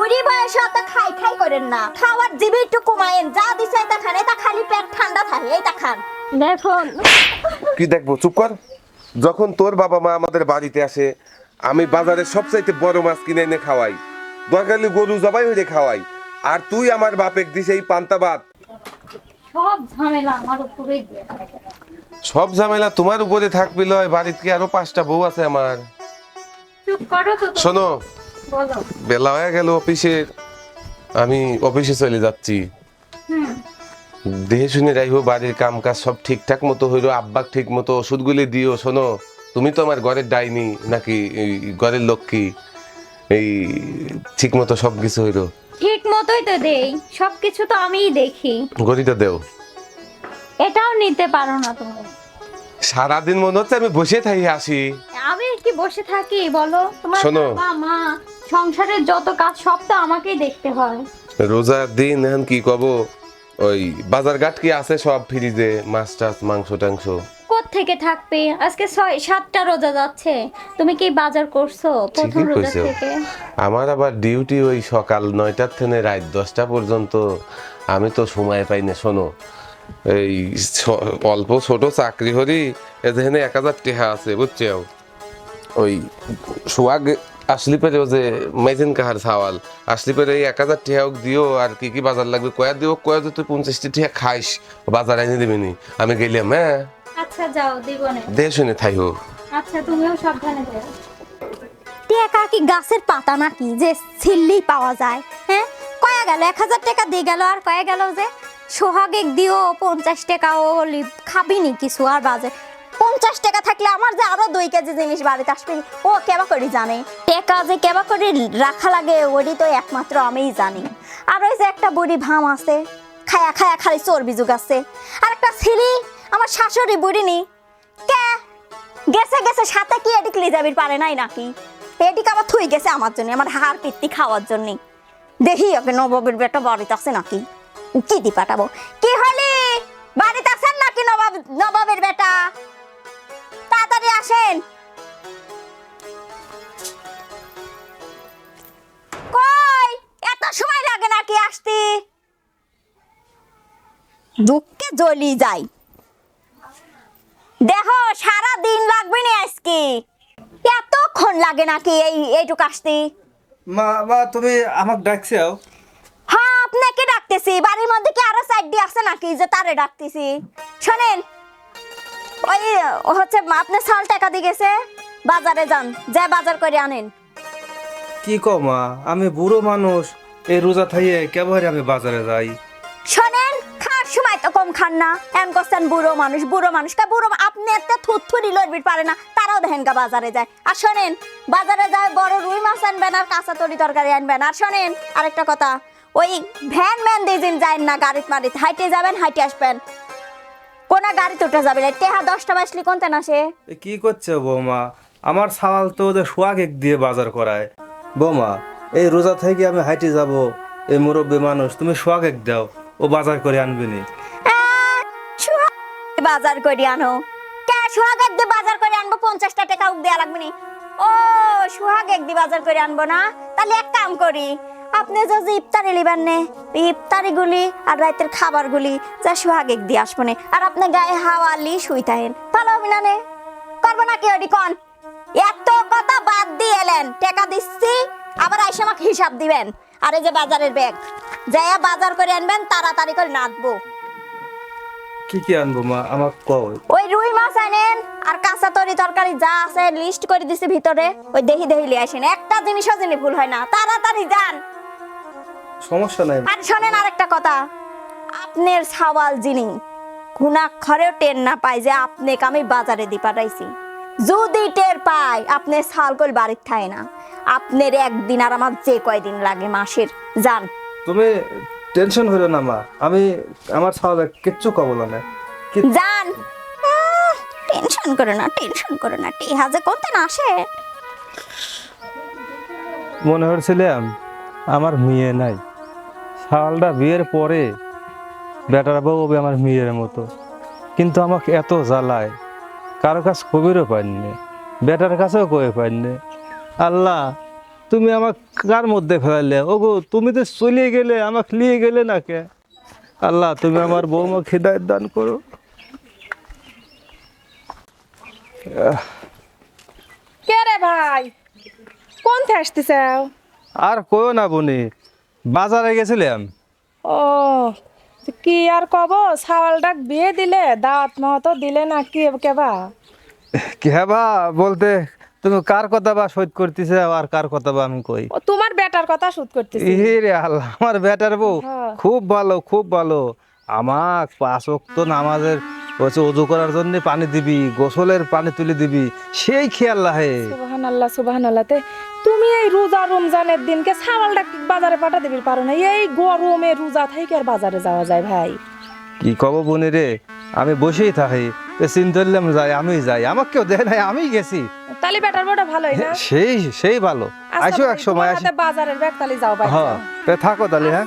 বুড়ি বয়সে অত খাই খাই করেন না। খাওয়ার জিবি একটু কমায়েন যা দিছে তা খান এটা খালি পেট ঠান্ডা থাকে এইটা খান। দেখুন। কি দেখব? চুপ কর। যখন তোর বাবা মা আমাদের বাড়িতে আসে আমি বাজারে সবচাইতে বড় মাছ কিনে এনে খাওয়াই। দরকারলি গরু জবাই হয়ে খাওয়াই। আর তুই আমার বাপেক দিস এই পান্তা ভাত। সব ঝামেলা আমার উপরেই সব ঝামেলা তোমার উপরে থাকবি লয় বাড়িতে কি আরও পাঁচটা বউ আছে আমার? চুপ করো তো শোনো বলো হয়ে গেল অফিসে। আমি অফিসে চলে যাচ্ছি। দেহে শুনে রাইহো বাড়ির কাম কাজ সব ঠিকঠাক মতো হইল আব্বাক ঠিক মতো ওষুধগুলি দিও শোনো। তুমি তো আমার ঘরের ডাইনি নাকি ঘরের লক্ষ্মী? এই ঠিক মতো সব কিছু হইল। ঠিক মতোই তো দেই সবকিছু তো আমিই দেখি। গড়িটা দেও। এটাও নিতে পারো না তুমি। সারাদিন মনে হচ্ছে আমি বসে থাকি আসি। আমি কি বসে থাকি বলো? তোমার শোনো। বাবা মা। সংসারের যত কাজ সব তো আমাকেই দেখতে হয়। রোজার দিন এখন কি কব ওই বাজার ঘাট কি আছে সব ফ্রিজে? মাছ টাছ মাংস টাংস। থেকে থাকবে? আজকে ছয় সাতটা রোজা যাচ্ছে। তুমি কি বাজার করছ প্রথম রোজা থেকে? আমার আবার ডিউটি ওই সকাল নয়টার থেকে রাত দশটা পর্যন্ত। আমি তো সময় পাই না শোনো। এই অল্প ছোট চাকরি করি এখানে এক হাজার টেহা আছে বুঝছ? ওই সোয়াগ আসলি পেরে ও যে মেজিন কাহার সাওয়াল আসলি পেরে এই এক হাজার টেহা দিও আর কি কি বাজার লাগবে কয়া দিও কয়া যে তুই পঞ্চাশটি টেহা খাইস বাজার এনে দিবিনি আমি গেলাম হ্যাঁ? আচ্ছা যাও দিব না। দে শুনে থাই হোক। আচ্ছা তুমিও সাবধানে যাও টেকা কি গাছের পাতা নাকি যে ছিললেই পাওয়া যায় হ্যাঁ? কয়া গেল এক হাজার টাকা দিয়ে গেল আর কয়া গেল যে সোহাগে দিও পঞ্চাশ টাকাও লি- খাবিনি কিছু আর বাজে পঞ্চাশ টাকা থাকলে আমার যে আরও দুই কেজি জিনিস বাড়িতে আসবে, ও কেবা করি জানে? টেকা যে কেবা করে রাখা লাগে, ওরই তো একমাত্র আমিই জানি। আর ওই যে একটা বুড়ি ভাম আছে, খায়া খায়া খালি চর্বি জুগাচ্ছে। আর একটা ছিলি, আমার শাশুড়ি বুড়ি নি কে? গেছে গেছে, সাথে কি এদিক লিজাবির পারে নাই নাকি? এদিক আবার থুই গেছে আমার জন্য, আমার হাড় পিত্তি খাওয়ার জন্য। দেখি ওকে নবাবের বেটা বাড়িতে আছে নাকি? কি দি পাঠাবো? কি হলি? বাড়িতে আছেন নাকি নবাব তাড়াতাড়ি আসেন। কই? এত সময় লাগে নাকি আসতে? দুঃখে জ্বলি যায় দেখো সারা দিন লাগবে না আজকে। এতক্ষণ লাগে নাকি এই এইটুকু আসতে? মা মা তুমি আমাকে ডাকছো হ্যাঁ আপনাকে ডাকতেছি। বাড়ির মধ্যে কি আরও সাইড দিয়ে আছে নাকি যে তারে ডাকতেছি? শোনেন ওই হচ্ছে আপনি সাল টাকা দিয়ে গেছে? বাজারে যান যা বাজার করে আনেন। কি কও মা আমি বুড়ো মানুষ এই রোজা থাইয়ে কেবারে আমি বাজারে যাই? শোনেন খাওয়ার সময় তো কম খান না। এম করছেন বুড়ো মানুষ বুড়ো মানুষ। কা বুড়ো আপনি এত থুথুরি লড়বির পারে না তারাও দেখেন কা বাজারে যায়। আর শোনেন বাজারে যায় বড় রুই মাছ আনবেন আর কাঁচা তরি তরকারি আনবেন। আর শোনেন আরেকটা কথা ওই ভ্যান ম্যান দিয়ে যায় না গাড়িতে মারিতে হাইটে যাবেন হাইটে আসবেন। কোন গাড়িতে উঠে যাবে না। টেহা দশটা বাজলি কোনতে না সে এ কি করছে বৌমা? আমার সাওয়াল তো ওদের সোয়াগ এক দিয়ে বাজার করায়। বৌমা এই রোজা থেকে আমি হাইটে যাব। এই মুরব্বী মানুষ তুমি সোয়াগ এক দাও। ও বাজার করে আনবি নি। বাজার করে আনো। কে সোহাগ একদি বাজার করে আনব? পঞ্চাশটা টাকা উক দেয়া লাগবে নি। ও সোহাগ একদি বাজার করে আনব না? তাহলে এক কাম করি। আপনি যে ইফতারি লিবেন নে ইফতারি গুলি আর রাতের খাবার গুলি যা সোহাগ এক দিয়ে আসব নে। আর আপনি গায়ে হাওয়া লি শুই থাকেন। ভালো হবে না নে? করব না কি কন? এত কথা বাদ দিয়ে এলেন টাকা দিচ্ছি আবার আইসে আমাকে হিসাব দিবেন। আর এই যে বাজারের ব্যাগ যাইয়া বাজার করে আনবেন তাড়াতাড়ি করে নাচবো কি কি আনব মা? আমাকে কও। ওই রুই মাছ আনেন আর কাঁচা তরি তরকারি যা আছে লিস্ট করে দিছি ভিতরে। ওই দেহি দেহি লিয়ে আসেন। একটা জিনিসও যিনি ভুল হয় না। তাড়াতাড়ি যান। সমস্যা নাই। আর শোনেন আরেকটা কথা। আপনার সাওয়াল যিনি ঘুণাক্ষরেও টের না পায় যে আপনাকে আমি বাজারে দি পাঠাইছি। যদি টের পায় আপনি সালকল বাড়ির থাকে না। আপনার একদিন আর আমার যে কয়দিন লাগে মাসের যান তুমি টেনশন হইল না মা। আমি আমার সাওয়ালে কিচ্ছু কবল না। যান টেনশন করো না টেনশন করো না। টেহা যে করতে না আসে? মনে হচ্ছিলাম আমার মেয়ে নাই। শালটা বিয়ের পরে বেটার বউ হবে আমার মেয়ের মতো। কিন্তু আমাকে এত জ্বালায় কারও কাছে কবিরও পাইনি বেটার কাছেও কয়ে পাইনি আল্লাহ তুমি আমার কার মধ্যে ফেলাইলে? ওগো তুমি তো চলে গেলে আমাকে নিয়ে গেলে না কে? আল্লাহ তুমি আমার বৌমা খিদায়ত দান করো। কে রে ভাই? কোন থেকে আসতেছে? আর কয়ও না বনি বাজারে গেছিলাম ও কি আর কব? ছাওয়াল ডাক বিয়ে দিলে দাওয়াত মহতো দিলে না কি কেবা কেবা বলতে তুমি কার কথা বা শোধ করতেছে আর কার কথা বা আমি কই? তোমার বেটার কথা শুট করতেছি। ইরে আল্লাহ আমার বেটার বউ। হ্যাঁ। খুব ভালো খুব ভালো। আমার পাঁচ ওয়াক্ত নামাজের হচ্ছে অজু করার জন্য পানি দিবি গোসলের পানি তুলে দিবি। সেই খেয়াল রাহে সুবাহান আল্লাহ সুবাহান আল্লাহ তে তুমি এই রোজা রমজানের দিনকে ছাওয়াল বাজারে পাঠা দিবি পারো না। এই গরমে রোজা থেকে আর বাজারে যাওয়া যায় ভাই। কি কব বনি রে? আমি বসেই থাকি। তো চিন্তা করলাম যাই আমি যাই। আমাকে কেউ দেখে নাই আমি গেছি। তালি বেটার বড় ভালোই না? সেই সেই ভালো। আচ্ছা আসো এক সময় আসি বাজারের ব্যাগ তালি যাও ভাই। হ্যাঁ থাকো তাহলে হ্যাঁ।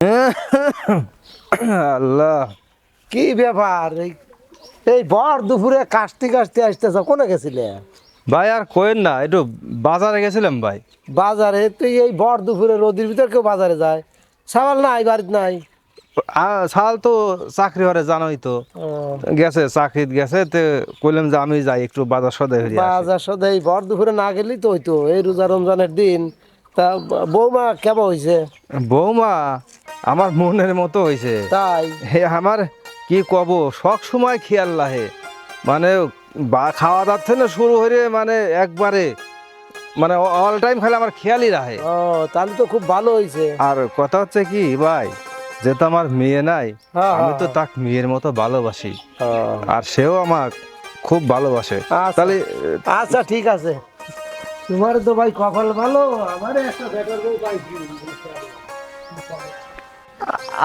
আল্লাহ। কি ব্যাপার? এই- এই বর দুপুরে কাশতে কাশতে আসতেছ কোনে গেছিলে? ভাই আর কোয়েন না একটু বাজারে গেছিলাম ভাই। বাজারে? তুই এই বর দুপুরে রোদির ভিতর কেউ বাজারে যায়? সাবাল নাই বাড়িতে নাই? সাল তো চাকরি হরে জানোই তো। গেছে চাকরিত গেছে তে কইলাম যে আমি যাই একটু বাজার সদাই বাজার সদা এই বর দুপুরে না গেলি তো হইতো এই রোজা রমজানের দিন। তা বৌমা কেমন হয়েছে বৌমা আমার মনের মতো হয়েছে তাই? হে আমার কি কব সব সময় খেয়াল লাহে মানে বা খাওয়া দাওয়ার থেকে শুরু হয়ে মানে একবারে মানে অল টাইম খালি আমার খেয়ালই রাহে। ও তাহলে তো খুব ভালো হয়েছে আর কথা হচ্ছে কি ভাই যে তো আমার মেয়ে নাই হ্যাঁ, আমি তো হ্যাঁ। তাক মেয়ের মতো ভালোবাসি। আর সেও আমার খুব ভালোবাসে। আচ্ছা। তাহলে আচ্ছা ঠিক আছে। তোমার তো ভাই কপাল ভালো আমার একটা বেটার বউ পাইছি।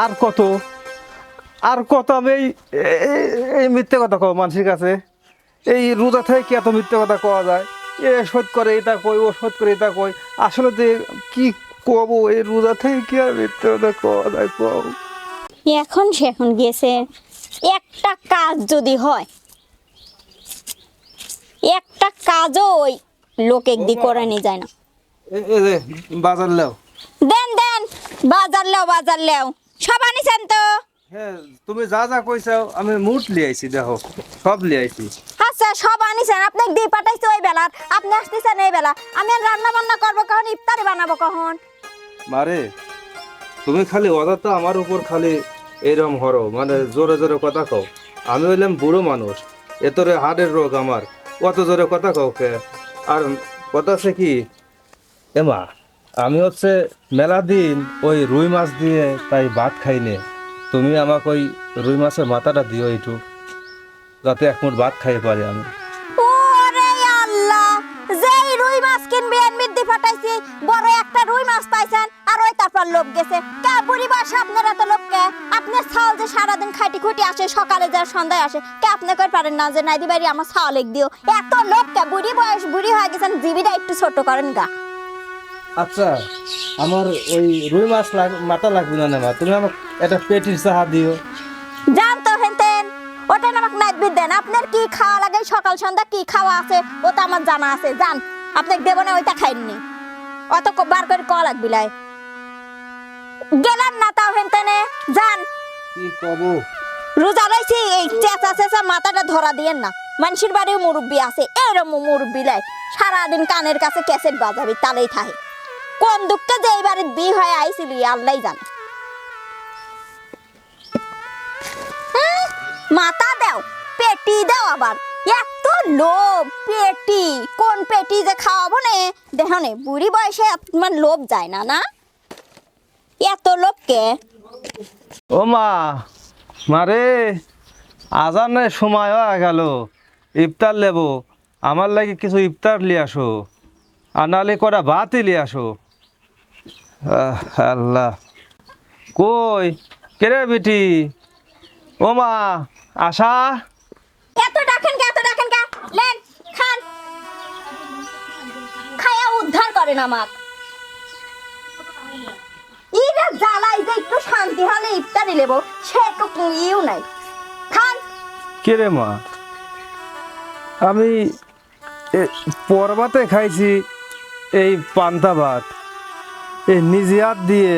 আর কত? আর কত আমি এই মিথ্যে কথা কও মানুষের কাছে? এই রোজা থেকে কি এত মিথ্যে কথা কওয়া যায়? এ শোধ করে এটা কই ও শোধ করে এটা কই? আসলে যে কি কব এই রোজা থেকে কি আর মিথ্যে কথা কওয়া যায় কও? এখন সে এখন গেছে। একটা কাজ যদি হয় একটা কাজও ওই লোক দি করে নিয়ে যায় না। বাজার লেও। দেন দেন। বাজার লেও বাজার লেও সব আনিছেন তো? হ্যাঁ তুমি যা যা কইছাও আমি মুট মুঠ লিয়াইছি দেখো সব লিয়াইছি আচ্ছা সব আনিছেন আপনাকে দিয়ে পাঠাইছে ওই বেলা আপনি আসতেছেন এই বেলা। আমি রান্না বান্না করব কখন ইফতারি বানাবো কখন? মারে তুমি খালি অদাতা আমার উপর খালি এরম হরো মানে জোরে জোরে কথা কও। আমি হইলাম বুড়ো মানুষ এতরে হাড়ের রোগ আমার কত জোরে কথা কও কে? আর কথা আছে কি? এমা আমি হচ্ছে মেলা দিন ওই রুই মাছ দিয়ে তাই ভাত খাইনে তুমি আমাকে ওই রুই মাছের মাথাটা দিও একটু, যাতে এক মুঠ ভাত খাই পারি আমি। তারপর লোক গেছে। লোককে সারাদিন খাটি খুঁটি আসে, সকালে আসে, কে পারেন না যে নাইদি বাড়ি আমার ছাল দিও? এত লোককে বুড়ি বয়স, বুড়ি হয়ে গেছেন জিবিটা একটু ছোট করেন গা। আচ্ছা আমার ওই রুই মাছ মাথা লাগবে না মা তুমি আমাকে একটা পেটির চাহা দিও। জান তো হেনতেন ওটা আমাকে নাইট দেন। আপনার কি খাওয়া লাগে? সকাল সন্ধ্যা কি খাওয়া আছে? ওটা আমার জানা আছে। জান আপনাকে দেবো না ওইটা খাইননি অত বার করে ক লাগবি লাই। গেলেন না তাও হেনতেনে যান কি কব? রোজা রয়েছি এই চেঁচা চেঁচা মাথাটা ধরা দিয়েন না। মানুষের বাড়িও মুরব্বী আছে এরম মুরব্বী লাই। সারাদিন কানের কাছে ক্যাসেট বাজাবি তালেই থাকে কোন দুঃখে যে এই বাড়ির বিয়ে হয়ে আইছিলি আল্লাহ জানে। মাথা দাও, পেটি দাও আবার। এত লোভ, পেটি। কোন পেটি যে খাওয়াবো নে? দেখো নে, বুড়ি বয়সে তোমার লোভ যায় না না? এত লোভকে ও মা মারে আজানের সময় হয়ে গেল। ইফতার লেব, আমার লাগে কিছু ইফতার লিয়ে আসো। আর নালে কটা ভাতই লিয়ে আসো। আল্লাহ। কই? কেরে বিটি? ও মা আশা? এত ডাকেন কে এত ডাকেন কে? লেন খান। খায়া উদ্ধার করেন আমাক। ইরা জ্বালাই যে একটু শান্তি হলে ইফতারি লেব সে তো ইউ নাই। খান। কে রে মা? আমি পরবাতে খাইছি এই পান্তা ভাত। এই নিজে হাত দিয়ে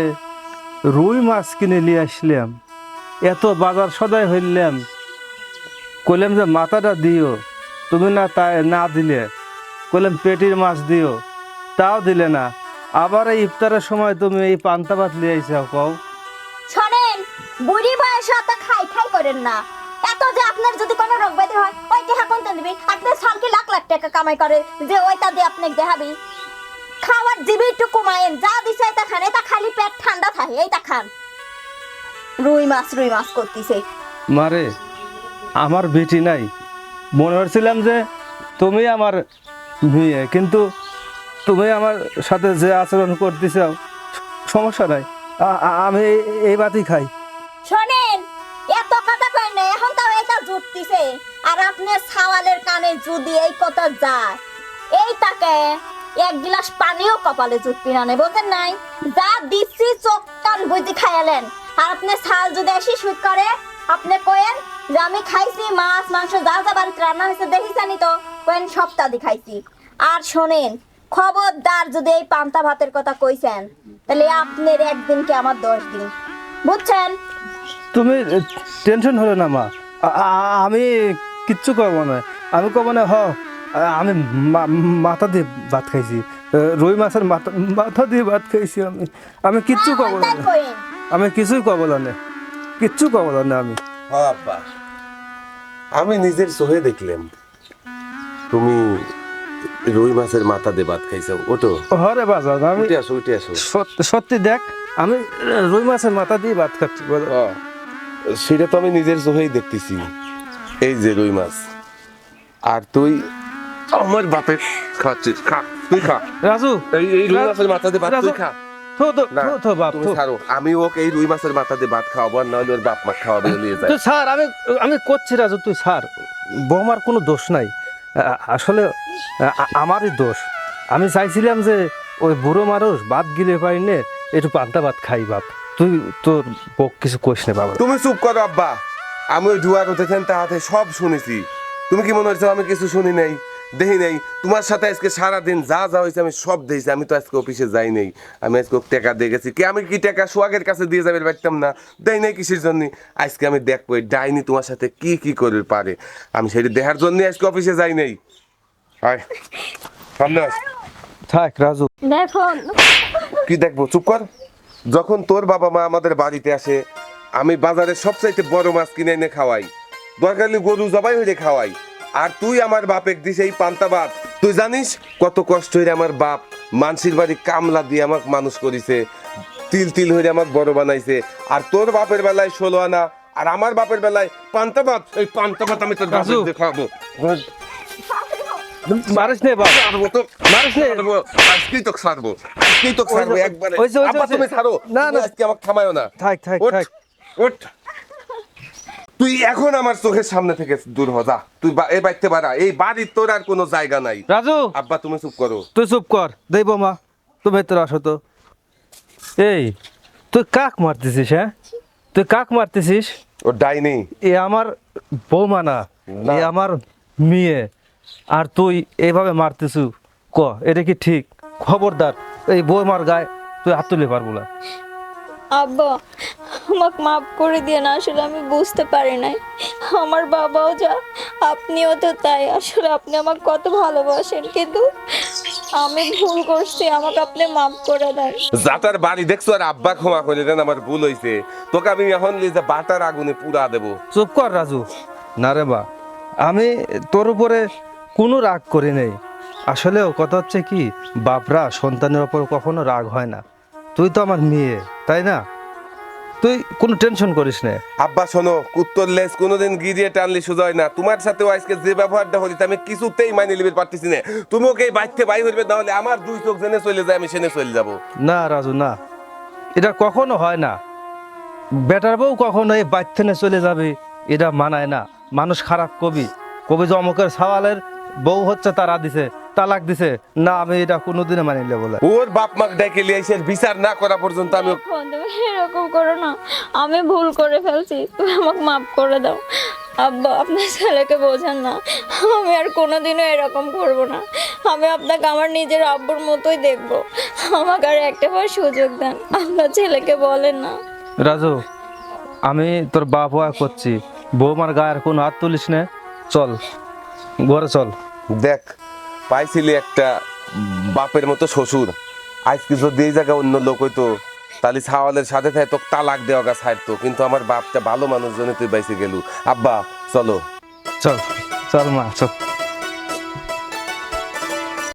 রুই মাছ কিনে নিয়ে আসলাম। এত বাজার সদাই হইলাম। কইলাম যে, মাথাটা দিও। তুমি না তাই না দিলে? কইলাম, পেটির মাছ দিও। তাও দিলে না। আবার এই ইফতারের সময় তুমি এই পান্তা ভাত নিয়ে আইসাও, কও। শোনেন, বুড়ি বয়সে অত খাই খাই করেন না। এত যে আপনার যদি কোনো রোগ ব্যাধি হয়, ওই টাকা কোনটা দিবি আপনি সালকে লাখ লাখ টাকা কামাই করে, যে ওইটা দিয়ে আপনি দেখাবি খাওয়ার জিবি একটু কমায়েন যা দিছে এটা খান এটা খালি পেট ঠান্ডা থাকে এইটা খান। রুই মাছ রুই মাছ করতেছে। মারে আমার বেটি নাই। মনে হচ্ছিলাম যে তুমি আমার মেয়ে কিন্তু তুমি আমার সাথে যে আচরণ করতেছ সমস্যা নাই। আমি এই- বাতি খাই। শোনেন এত কথা কই না এখন তো এটা জুটতিছে। আর আপনি সাওয়ালের কানে যদি এই কথা যায় এই তাকে এক গিলাস পানিও কপালে জুটবি না নে, বোঝেন নাই? যা দিচ্ছি চোখ কান বুঝি খাইলেন। আর আপনি ছাল যদি এসে শুট করে আপনি কোয়েন যে আমি খাইছি মাছ মাংস যা যা বাড়িতে রান্না হয়েছে দেখিছানি তো কোয়েন সপ্তাহে খাইছি। আর শোনেন খবরদার যদি এই পান্তা ভাতের কথা কইছেন তাহলে আপনার একদিন কি আমার দশ দিন। বুঝছেন? তুমি টেনশন হলো না মা আমি কিচ্ছু করব না। আমি কব না হ আমি মা- মাথা দিয়ে ভাত খাইছি। রুই মাছের মাথা মাথা দিয়ে ভাত খাইছি আমি। আমি কিচ্ছু কব না। আমি কিছুই কব না কিচ্ছু কব না আমি। আমি নিজের চোখে দেখলাম। তুমি রুই মাছের মাথা দিয়ে ভাত খাইছো ওটো? হরে বাজার আমি উঠে আসো উঠে আসো। সত্যি সত্যি দেখ আমি রুই মাছের মাথা দিয়ে ভাত খাচ্ছি বলো। সেটা তো আমি নিজের চোখেই দেখতেছি। এই যে রুই মাছ। আর তুই আমার বাপের খাচ্ছিস খা তুই খা। রাজু এই এই রুই মাছের মাথা দিয়ে ভাত তুই খা। থো তো না থো বাপ তুমি ছাড়ো। আমি ওকে এই রুই মাছের মাথা দিয়ে ভাত খাওয়াবো আর নাহলে ওর বাপ মা খাওয়াবে নিয়ে যায়। তুই স্যার আমি আমি করছি রাজু তুই স্যার বৌমার কোনো দোষ নাই। আসলে আমারই দোষ। আমি চাইছিলাম যে ওই বুড়ো মানুষ ভাত গিলে পাই নে একটু পান্তা ভাত খাই বাপ। তুই তোর বক কিছু কইস না বাবা। তুমি চুপ করো আব্বা। আমি ওই ডুয়া করতেছেন তাহাতে সব শুনেছি। তুমি কি মনে হচ্ছে আমি কিছু শুনি নাই? দেখি নাই। তোমার সাথে আজকে সারাদিন যা যা হয়েছে আমি সব দিয়েছি আমি তো আজকে অফিসে যাই নাই। আমি আজকে টাকা দিয়ে গেছি। কি আমি কি টাকা সোয়াগের কাছে দিয়ে যাবে পারতাম না। দেয় নাই কিসের জন্য? আজকে আমি দেখব এই ডাইনি তোমার সাথে কি কি করে পারে। আমি সেটা দেখার জন্য আজকে অফিসে যাই নাই। সামনে। থাক রাজু। দেখুন কি দেখব? চুপ কর। যখন তোর বাবা মা আমাদের বাড়িতে আসে আমি বাজারে সবচাইতে বড় মাছ কিনে এনে খাওয়াই। দরকার গরু জবাই হয়ে খাওয়াই। আর তুই আমার বাপের দিস এই পান্তা ভাত তুই জানিস কত কষ্ট হইলে আমার বাপ মানসির বাড়ি কামলা দিয়ে আমাকে মানুষ করিছে তিল তিল হইলে আমাকে বড় বানাইছে আর তোর বাপের বেলায় ষোলো আনা আর আমার বাপের বেলায় পান্তা ভাত এই পান্তা ভাত আমি তোর বাপের। দিয়ে মারিস নে বাপ তো মারিস নে। আজকেই তো ছাড়বো আজকেই তো ছাড়বো একবারে ওই ওই ওই। তুমি ছাড়ো না, না। আজকে আমাকে থামায়ও না থাক থাক থাক ওঠ। তুই এখন আমার চোখের সামনে থেকে দূর হ যা। তুই এই বাড়িতে বাড়া। এই বাড়ির তোর আর কোনো জায়গা নাই। রাজু! আব্বা তুমি চুপ করো। তুই চুপ কর। দেই বৌমা। তুই ভেতরে আসো তো। এই তুই কাক মারতেছিস হ্যাঁ? তুই কাক মারতেছিস? ও ডাইনি। এ আমার বৌমা না। না। এ আমার মেয়ে। আর তুই এইভাবে মারতেছু। ক এটা কি ঠিক? খবরদার। এই বৌমার গায়ে তুই হাত তুলে পারব না। আব্বা আমাকে মাফ করে দিয়ে না আসলে আমি বুঝতে পারি নাই। আমার বাবাও যা আপনিও তো তাই। আসলে আপনি আমাকে কত ভালোবাসেন কিন্তু আমি ভুল করছি আমাকে আপনি মাফ করে দেন। যাতার বাড়ি দেখছ আর আব্বা ক্ষমা করে দেন আমার ভুল হইছে। তোকে আমি এখন লিজে বাটার আগুনে পুরা দেবো। চুপ কর রাজু। না রে বা আমি তোর উপরে কোনো রাগ করি নেই। আসলেও কথা হচ্ছে কি বাপরা সন্তানের ওপর কখনো রাগ হয় না। তুই তো আমার মেয়ে তাই না? তুই কোনো টেনশন করিস না। আব্বা শোনো কুত্তর লেস কোনোদিন গিরিয়ে টানলে সোজা হয় না। তোমার সাথে আজকে যে ব্যবহারটা হচ্ছে আমি কিছুতেই মাইনে লিবির পারতেছি না। তুমি ওকে বাইতে বাই হইবে তাহলে আমার দুই চোখ জেনে চলে যায় আমি সেনে চলে যাব। না রাজু না। এটা কখনো হয় না। বেটার বউ কখনো এই বাচ্চানে চলে যাবে এটা মানায় না। মানুষ খারাপ কবি। কবি যে অমুকের সওয়ালের বউ হচ্ছে তারা দিছে তালাক দিছে। না আমি এটা কোনোদিনে মানিলে বলে ওর বাপ মাক ডেকে লিয়ে এসে বিচার না করা পর্যন্ত আমি এরকম করো না। আমি ভুল করে ফেলছি। তুমি আমাকে মাফ করে দাও। আব্বা আপনার ছেলেকে বোঝান না। আমি আর কোনোদিনও এরকম করব না। আমি আপনাকে আমার নিজের আব্বুর মতোই দেখব। আমাকে আর একটা বার সুযোগ দেন। আপনার ছেলেকে বলেন না। রাজু আমি তোর বাপ হওয়া করছি। বৌমার গায়ের কোনো হাত তুলিস না। চল ঘরে চল। দেখ পাইছিলি একটা বাপের মতো শ্বশুর। আজকে কিছু দিয়ে জায়গায় অন্য লোক হইতো, তাহলে ছাওয়ালের সাথে থাকে, তোকে তালাক দেওয়া গা ছাড়তো। কিন্তু আমার বাপটা ভালো মানুষ জন্য তুই বাইসে গেলু। আব্বা, চলো। চল চল মা, চল।